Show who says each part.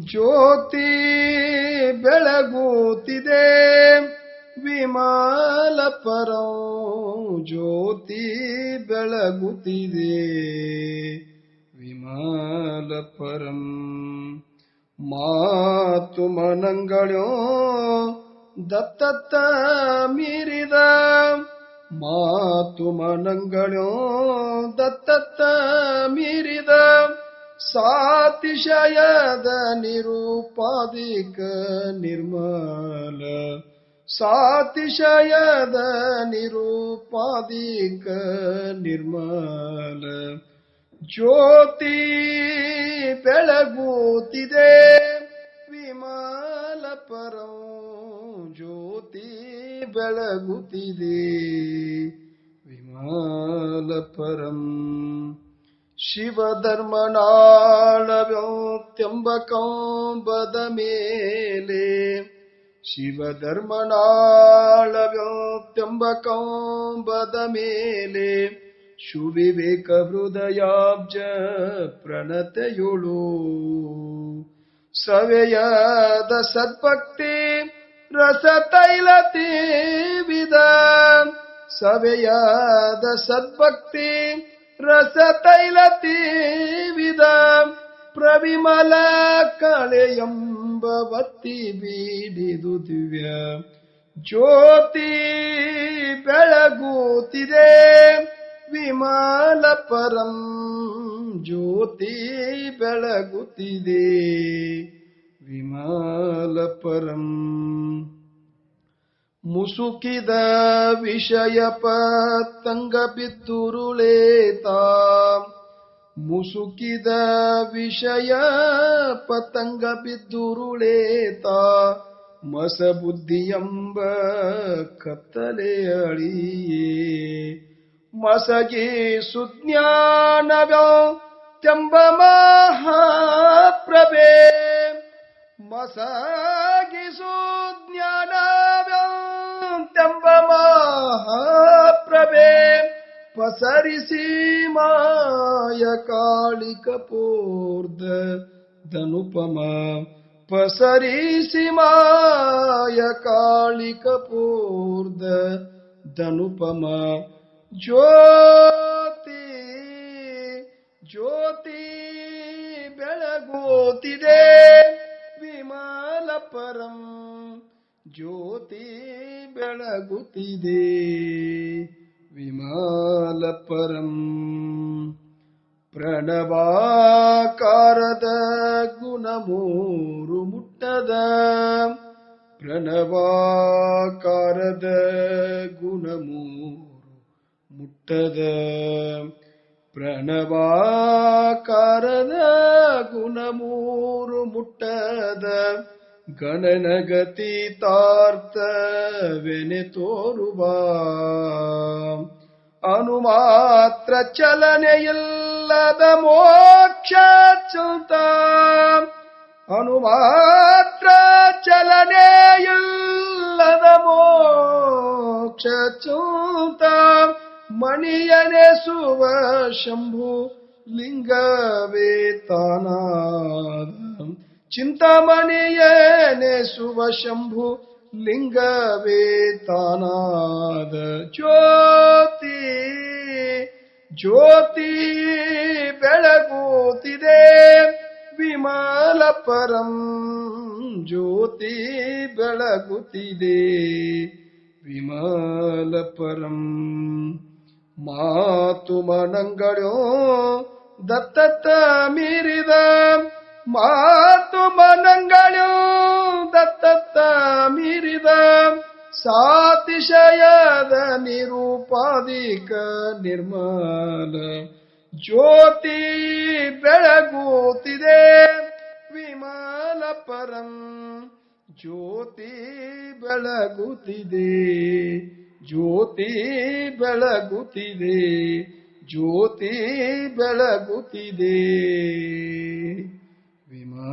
Speaker 1: ಜ್ಯೋತಿ ಬೆಳಗುತ್ತಿದೆ. ವಿಮಾಲ ಪರಂ ಜ್ಯೋತಿ ಬೆಳಗುತ್ತಿದೆ. ವಿಮಾಲ ಪರಂ ಮಾತು ಮನಂಗಳೋ ದತ್ತತ್ತ ಮೀರಿದ. ಮಾತು ಮನಂಗಳೋ ದತ್ತತ್ತ ಮೀರಿದ. ಸಾತಿಶಯದ ನಿರೂಪಾದಿಕ ನಿರ್ಮಲ ಸಾತಿಶಯದ ನಿರೂಪಾದಿಕ ನಿರ್ಮಲ ಜ್ಯೋತಿ ಬೆಳಗುತ್ತಿದೆ ವಿಮಾಲ ಪರಂ ಜ್ಯೋತಿ ಬೆಳಗುತ್ತಿದೆ ವಿಮಾಲ ಪರಂ शिवधर्मणालवोत्यम्बकं बदमेले शिवधर्मणालगोत्युम्बकं बदमेले सुविवेकहृदयाब्ज प्रणतयुळु सव्ययादसद्भक्ति सवेयद सव्ययादसद्भक्ति ವಿದ ಸವೆಯದ ಸದ್ಭಕ್ತಿ ರಸ ತೈಲತಿ ವಿದ ಪ್ರವಿಮಲ ಕಳೆಯಂಬ ಬತ್ತಿ ಬೀಡಿದು ದಿವ್ಯ ಜ್ಯೋತಿ ಬೆಳಗುತ್ತಿದೆ. ವಿಮಾಲ ಪರಂ ಜ್ಯೋತಿ ಬೆಳಗುತ್ತಿದೆ. ವಿಮಾಲ ಪರಂ ಮುಸುಕಿದ ವಿಷಯ ಪತಂಗ ಬಿದ್ದುರುಳೇತ ಮುಸುಕಿದ ವಿಷಯ ಪತಂಗ ಬಿದ್ದುರುಳೇತ ಮಸ ಬುದ್ಧಿಯಂಬ ಕತ್ತಲೆ ಅಳಿಯೇ. ಮಸಗಿ ಸುಜ್ಞಾನವ್ಯಂಬ ಮಹಾಪ್ರಭೆ. ಮಸಗಿ ಮಹಾಪ್ರಭೆ ಪಸರಿಸಿ ಮಾಯ ಕಾಳಿಕ ಧನುಪಮ. ಪಸರಿಸಿ ಮಾಯ ಕಾಳಿಕ ಧನುಪಮ. ಜ್ಯೋತಿ ಜ್ಯೋತಿ ಬೆಳಗೋತಿದೆ ವಿಮಾಲ ಪರಂ ಜ್ಯೋತಿ ಬೆಳಗುತ್ತಿದೆ. ವಿಮಾಲ ಪರಂ ಪ್ರಣವಾಕಾರದ ಗುಣ ಮೂರು ಮುಟ್ಟದ ಪ್ರಣವಾಕಾರದ ಗುಣ ಮೂರು ಮುಟ್ಟದ ಪ್ರಣವಾಕಾರದ ಗುಣ ಮೂರು ಮುಟ್ಟದ ಗಣನಗತಿ ತಾರ್ತವೆನೆ ತೋರುವ ಅನುಮಾತ್ರ ಚಲನೆಯಿಲ್ಲದ ಮೋಕ್ಷ ಚುತ ಅನುಮಾತ್ರ ಚಲನೆಯಿಲ್ಲದ ಮೋಕ್ಷ ಚೂತ ಮಣಿಯನೆಸುವ ಶಂಭು ಲಿಂಗವೇ ತಾನಾದ ಚಿಂತಾಮಣಿಯನೆಸುವ ಶಂಭು ಲಿಂಗವೇ ತಾನಾದ ಜ್ಯೋತಿ ಜ್ಯೋತಿ ಬೆಳಗುತ್ತಿದೆ ವಿಮಾಲ ಪರಂ ಜ್ಯೋತಿ ಬೆಳಗುತ್ತಿದೆ ವಿಮಾಲ ಪರಂ ಮಾತು ಮನಂಗಳೋ ದತ್ತತ್ತ ಮೀರಿದ ಮಾತು ಮನಂಗಳೋ ಸಾತಿಶಯದ ನಿರೂಪಾದಿಕ ನಿರ್ಮಲ ಜ್ಯೋತಿ ಬೆಳಗುತ್ತಿದೆ ವಿಮಾನ ಪರಂ. ಜ್ಯೋತಿ ಬೆಳಗುತ್ತಿದೆ ಜ್ಯೋತಿ ಬೆಳಗುತ್ತಿದೆ ಜ್ಯೋತಿ ಬೆಳಗುತ್ತಿದೆ. ವಿಮಾನ